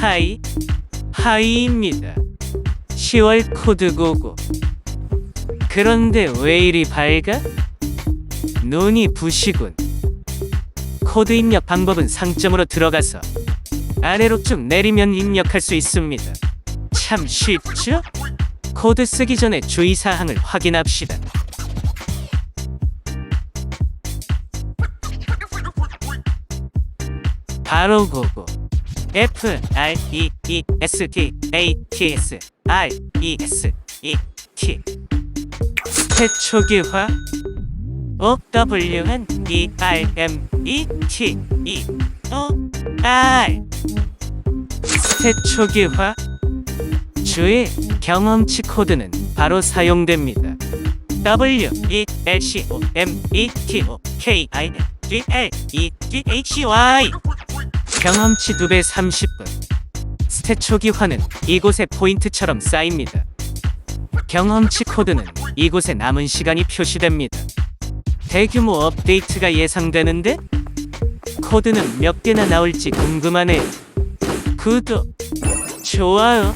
하이 하이입니다. 10월 코드 고고. 그런데 왜 이리 밝아? 눈이 부시군. 코드 입력 방법은 상점으로 들어가서 아래로 쭉 내리면 입력할 수 있습니다. 참 쉽죠? 코드 쓰기 전에 주의사항을 확인합시다. 바로 고고. F R E E S T A T S R E S E T 스탯 초기화 O W N E R M E T E O R 스탯 초기화 주의 경험치 코드는 바로 사용됩니다. W E L C O M E T O K I N G L E G H Y 경험치 2배 30분 스탯 초기화는 이곳의 포인트처럼 쌓입니다. 경험치 코드는 이곳에 남은 시간이 표시됩니다. 대규모 업데이트가 예상되는데 코드는 몇 개나 나올지 궁금하네요. 구독, 좋아요